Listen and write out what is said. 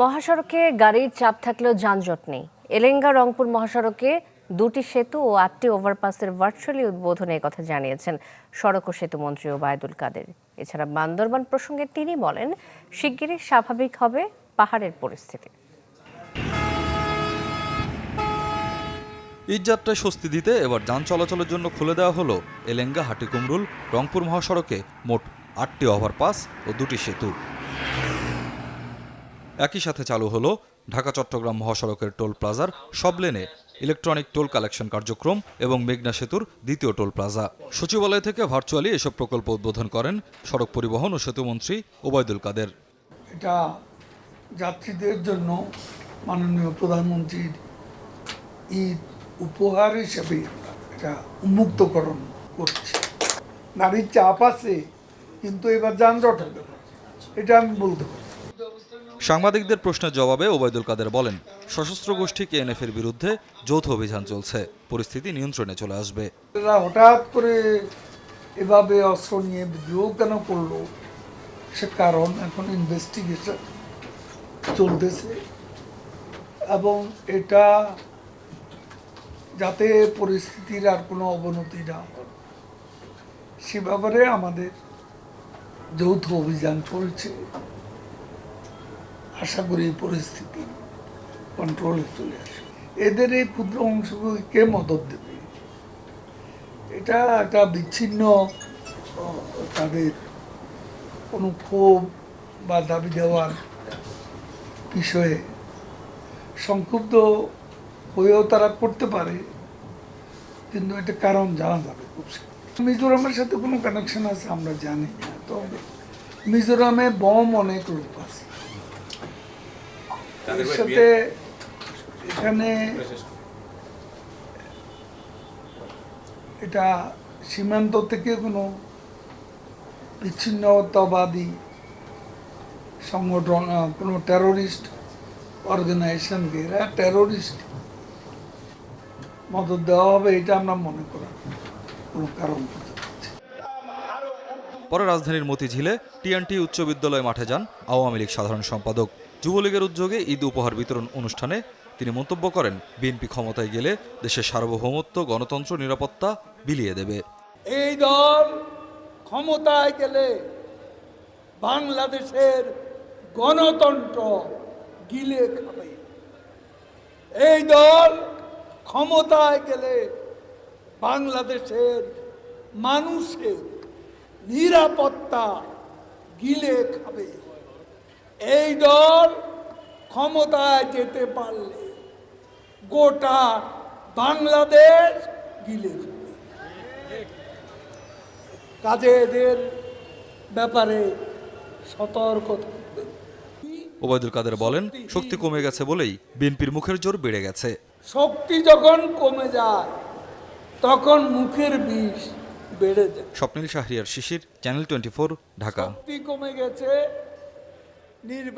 মহাসড়কে গাড়ির চাপ থাকলেও যানজট নেই। এলেঙ্গা রংপুর মহাসড়কে দুটি সেতু ও আটটি ওভারপাসের ভার্চুয়ালি উদ্বোধনে কথা জানিয়েছেন সড়ক ও সেতু মন্ত্রী ওবায়দুল কাদের। এছাড়া বান্দরবান প্রসঙ্গে তিনি বলেন, শিগগিরই স্বাভাবিক হবে পাহাড়ের পরিস্থিতি। ঈদযাত্রায় স্বস্তি দিতে এবার যান চলাচলের জন্য খুলে দেওয়া হলো এলেঙ্গা হাটিকুমরুল রংপুর মহাসড়কে মোট আটটি ওভারপাস ও দুটি সেতু। একই সাথে চালু হলো ঢাকা, চট্টগ্রাম মহাসড়কের টোল প্লাজার সব লেনে ইলেকট্রনিক টোল কালেকশন কার্যক্রম এবং মেঘনা সেতুর দ্বিতীয় টোল প্লাজা। সচিবালয় থেকে ভার্চুয়ালি এসব প্রকল্প উদ্বোধন করেন সড়ক পরিবহন ও সেতুমন্ত্রী ওবায়দুল কাদের। এটা যাত্রীদের জন্য মাননীয় প্রধানমন্ত্রীর ঈদ উপহার হিসেবে এটা উন্মুক্তকরণ করছে। নারীর চাপ আছে, কিন্তু এবার যানজট হবে। এটা আমি বলতে পারি। সাংবাদিকদের প্রশ্নের জবাবে ওবায়দুল কাদের বলেন, সশস্ত্র গোষ্ঠী কেএনএফ এর বিরুদ্ধে যৌথ অভিযান চলছে, পরিস্থিতি নিয়ন্ত্রণে চলে আসবে। হঠাৎ করে এভাবে অস্ত্র নিয়ে বিদ্রোহ কেন করল? সে কারণ এখন ইনভেস্টিগেশন চলতেছে এবং এটা যাতে পরিস্থিতির আর কোনো অবনতি না হয়, সে ব্যাপারে আমাদের যৌথ অভিযান চলছে। আশা করি পরিস্থিতি কন্ট্রোলে চলে আসবে। এদের এই ক্ষুদ্র অংশগুলি কে মদত দেবে? এটা একটা বিচ্ছিন্ন তাদের কোনো ক্ষোভ বা দাবি দেওয়ার বিষয়ে সংক্ষুব্ধ হয়েও তারা করতে পারে, কিন্তু এটা কারণ জানা যাবে খুব মিজোরামের সাথে কোনো কানেকশন আছে আমরা জানি না, তবে মিজোরামে বম অনেক লোক আছে। সাথে এখানে এটা সীমান্ত থেকে কোনো বিচ্ছিন্নতাবাদী সংগঠন কোনো টেরোরিস্ট অর্গানাইজেশনকে এরা টেরোরিস্ট মদত দেওয়া হবে এটা আমরা মনে করার কোনো কারণ। পরে রাজধানীর মতিঝিলে টিএনটি উচ্চ বিদ্যালয় মাঠে যান আওয়ামী লীগ সাধারণ সম্পাদক যুবলীগের উদ্যোগে ঈদ উপহার বিতরণ অনুষ্ঠানে তিনি মন্তব্য করেন, বিএনপি ক্ষমতায় গেলে দেশের সার্বভৌমত্ব, গণতন্ত্র, নিরাপত্তা বিলিয়ে দেবে। এই দল ক্ষমতায় গেলে বাংলাদেশের গণতন্ত্র গিলে খাবে। এই দল ক্ষমতায় গেলে বাংলাদেশের মানুষের নিরাপত্তা গিলে খাবে। এই দল ক্ষমতায় যেতে পারলে গোটা বাংলাদেশ গিলে কাজে এদের ব্যাপারে সতর্ক ওবায়দুল কাদের বলেন শক্তি কমে গেছে বলেই বিএনপির মুখের জোর বেড়ে গেছে। শক্তি যখন কমে যায় তখন মুখের বিষ বেড়ে যায়। Swapnil Shahriar Shishir channel twenty Dhaka. শক্তি কমে গেছে নির্বাচন